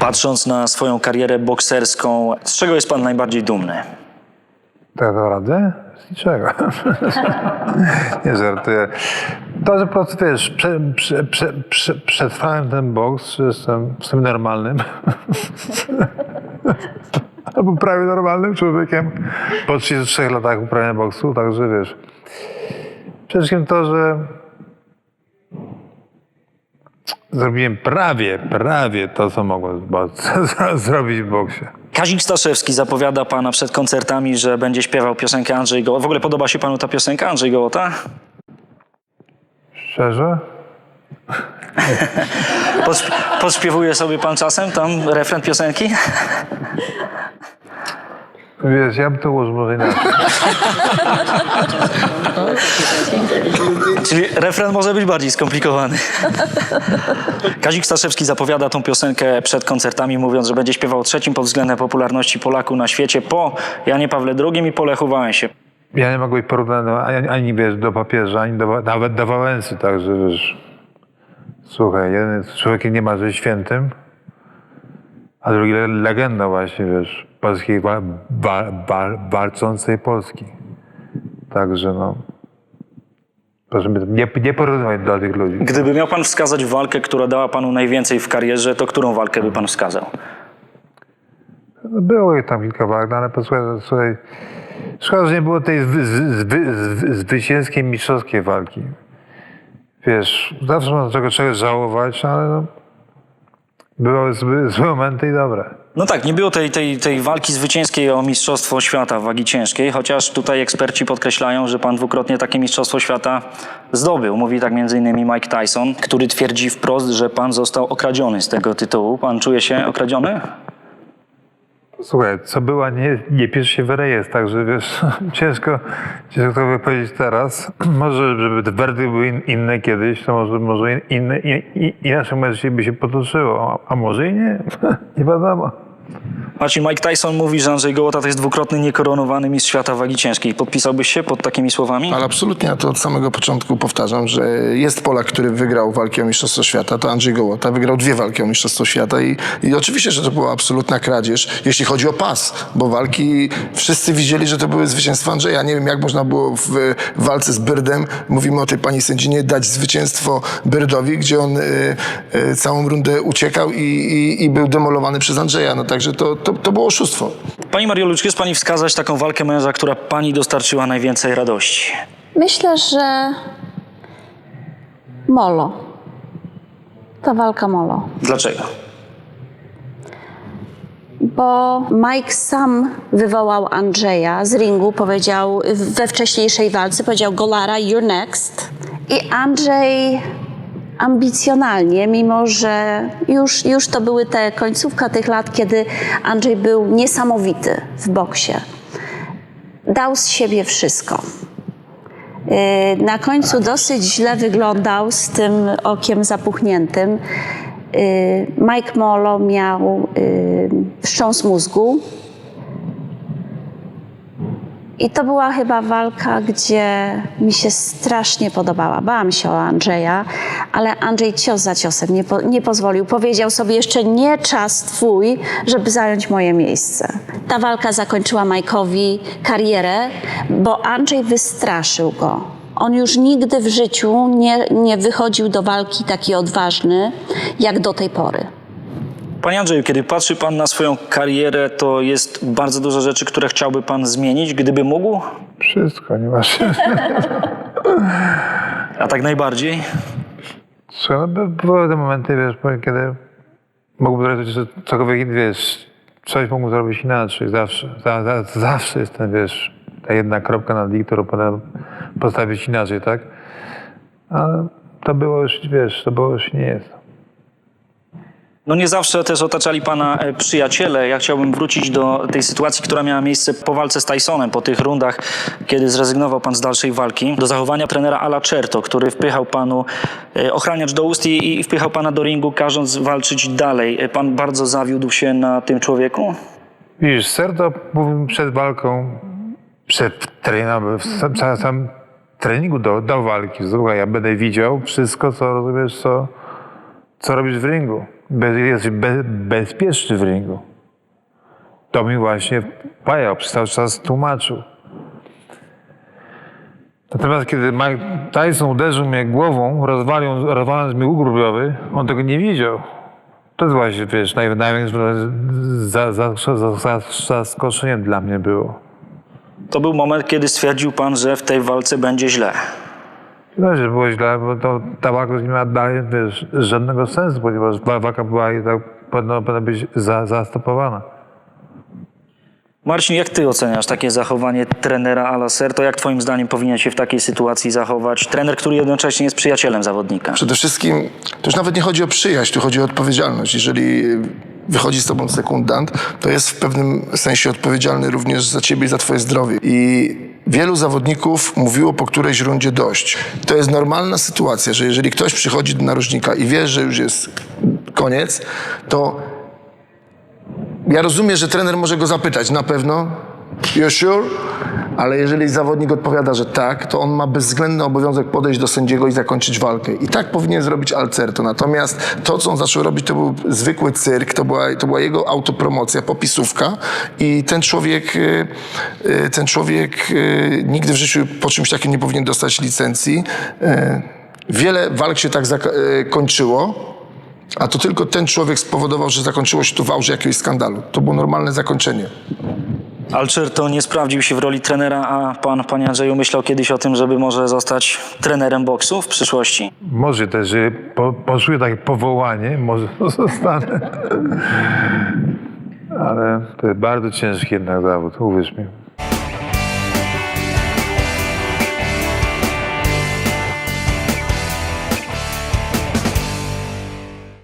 Patrząc na swoją karierę bokserską, z czego jest pan najbardziej dumny? Tak naprawdę? Z niczego. nie żartuję. To, że po prostu wiesz, prze, prze, prze, prze, przetrwałem ten boks, jestem w normalnym. Albo prawie normalnym człowiekiem po 33 latach uprawiania boksu, także wiesz. Przede wszystkim to, że zrobiłem prawie, prawie to, co mogłem zrobić w boksie. Kazik Staszewski zapowiada pana przed koncertami, że będzie śpiewał piosenkę Andrzej Gołota. W ogóle podoba się panu ta piosenka Andrzej Gołota? Szczerze? Podśpiewuje sobie pan czasem tam refren piosenki? Wiesz, ja bym to ułożył może inaczej. Czyli refren może być bardziej skomplikowany. Kazik Staszewski zapowiada tą piosenkę przed koncertami, mówiąc, że będzie śpiewał trzecim pod względem popularności Polaku na świecie po Janie Pawle II i po Lechu Wałęsie. Ja nie mogę być porównany ani, ani wiesz, do papieża, ani do, nawet do Wałęsy, także wiesz. Słuchaj, jeden z człowiekiem nie ma, że świętym, a drugi le- legendą właśnie, wiesz, polskiej wa, wa, wa, walczącej Polski. Także no. Proszę mnie nie, nie porównywać do tych ludzi. Gdyby miał pan wskazać walkę, która dała panu najwięcej w karierze, to którą walkę by pan wskazał? No, Było ich tam kilka walk, no ale posłuchaj, słuchaj, szkoda, że nie było tej zwy, zwy, zwy, zwycięskiej, mistrzowskiej walki. Wiesz, zawsze można czego, czegoś żałować, ale no, były złe, złe i dobre. No tak, nie było tej, tej, tej walki zwycięskiej o Mistrzostwo Świata w wagi ciężkiej, chociaż tutaj eksperci podkreślają, że pan dwukrotnie takie Mistrzostwo Świata zdobył. Mówi tak innymi Mike Tyson, który twierdzi wprost, że pan został okradziony z tego tytułu. Pan czuje się okradziony? Słuchaj, co była, nie, nie pisze się w rejestr, także wiesz, ciężko, ciężko to powiedzieć teraz. Może, żeby werdykt były in, inne kiedyś, to może, może in- inne, i, i, inaczej by się potoczyło, a, a może i nie, nie wiadomo. Marcin, Mike Tyson mówi, że Andrzej Gołota to jest dwukrotny niekoronowany mistrz świata wagi ciężkiej. Podpisałbyś się pod takimi słowami? Ale absolutnie, ja to od samego początku powtarzam, że jest Polak, który wygrał walki o Mistrzostwo Świata, to Andrzej Gołota. Wygrał dwie walki o Mistrzostwo Świata i, i oczywiście, że to była absolutna kradzież, jeśli chodzi o pas, bo walki wszyscy widzieli, że to były zwycięstwa Andrzeja. Nie wiem, jak można było w, w walce z Byrdem, mówimy o tej pani sędzinie, dać zwycięstwo Byrdowi, gdzie on y, y, całą rundę uciekał i, i, i był demolowany przez Andrzeja. No także to, to, to było oszustwo. Pani Mariolu, czy jest pani wskazać taką walkę męża, która pani dostarczyła najwięcej radości? Myślę, że Molo. Ta walka Molo. Dlaczego? Bo Mike sam wywołał Andrzeja z ringu, powiedział we wcześniejszej walce, powiedział Golara, you're next. I Andrzej ambicjonalnie, mimo że już, już to były te końcówka tych lat, kiedy Andrzej był niesamowity w boksie. Dał z siebie wszystko. Yy, Na końcu dosyć źle wyglądał z tym okiem zapuchniętym. Yy, Mike Molo miał yy, wstrząs mózgu. I to była chyba walka, gdzie mi się strasznie podobała. Bałam się o Andrzeja, ale Andrzej cios za ciosem nie, po, nie pozwolił. Powiedział sobie jeszcze nie czas twój, żeby zająć moje miejsce. Ta walka zakończyła Majkowi karierę, bo Andrzej wystraszył go. On już nigdy w życiu nie, nie wychodził do walki taki odważny, jak do tej pory. Panie Andrzeju, kiedy patrzy pan na swoją karierę, to jest bardzo dużo rzeczy, które chciałby pan zmienić, gdyby mógł? Wszystko, nie masz. A tak najbardziej? Słuchaj, no, by- były te momenty, wiesz, kiedy mógłbym zrobić cokolwiek, wiesz, coś mógłbym zrobić inaczej, zawsze. Za, za, zawsze jest ten, wiesz, ta jedna kropka nad i, którą potem postawić inaczej, tak? Ale to było już, wiesz, to było już nie jest. No nie zawsze też otaczali pana e, przyjaciele. Ja chciałbym wrócić do tej sytuacji, która miała miejsce po walce z Tysonem, po tych rundach, kiedy zrezygnował pan z dalszej walki, do zachowania trenera Ala Certo, który wpychał panu e, ochraniacz do ust i, wpychał pana do ringu, każąc walczyć dalej. E, Pan bardzo zawiódł się na tym człowieku? Widzisz, Serdo mówił przed walką, przed treningiem, sam, sam treningu do, do walki. Słuchaj, ja będę widział wszystko, co rozumiesz, co, co robisz w ringu. Jesteś be, bezpieczny w ringu. To mi właśnie Pajał przez cały czas tłumaczył. Natomiast kiedy Mike Tyson uderzył mnie głową, rozwalił, rozwalając mi łuk on tego nie widział. To jest właśnie, wiesz, naj, za, zaskoczeniem dla mnie było. To był moment, kiedy stwierdził pan, że w tej walce będzie źle. No, że było źle, bo to, ta walka nie miała dalej, wiesz, żadnego sensu, ponieważ wa- walka była i tak powinna, powinna być za, zastopowana. Marcin, jak ty oceniasz takie zachowanie trenera Alaser? To jak twoim zdaniem powinien się w takiej sytuacji zachować trener, który jednocześnie jest przyjacielem zawodnika? Przede wszystkim to już nawet nie chodzi o przyjaźń, tu chodzi o odpowiedzialność. Jeżeli wychodzi z tobą sekundant, to jest w pewnym sensie odpowiedzialny również za ciebie i za twoje zdrowie. I wielu zawodników mówiło po którejś rundzie dość. To jest normalna sytuacja, że jeżeli ktoś przychodzi do narożnika i wie, że już jest koniec, to ja rozumiem, że trener może go zapytać, na pewno, you sure? Ale jeżeli zawodnik odpowiada, że tak, to on ma bezwzględny obowiązek podejść do sędziego i zakończyć walkę. I tak powinien zrobić Alcerto. Natomiast to, co on zaczął robić, to był zwykły cyrk, to była, to była jego autopromocja, popisówka i ten człowiek, y, y, ten człowiek y, nigdy w życiu po czymś takim nie powinien dostać licencji. Wiele walk się tak zaka- y, kończyło, a to tylko ten człowiek spowodował, że zakończyło się to w aurze jakiegoś skandalu. To było normalne zakończenie. Alcer to nie sprawdził się w roli trenera, a pan, panie Andrzeju, myślał kiedyś o tym, żeby może zostać trenerem boksu w przyszłości? Może też, po, poczuję takie powołanie, może zostanę. Ale to jest bardzo ciężki jednak zawód, uwierz mi.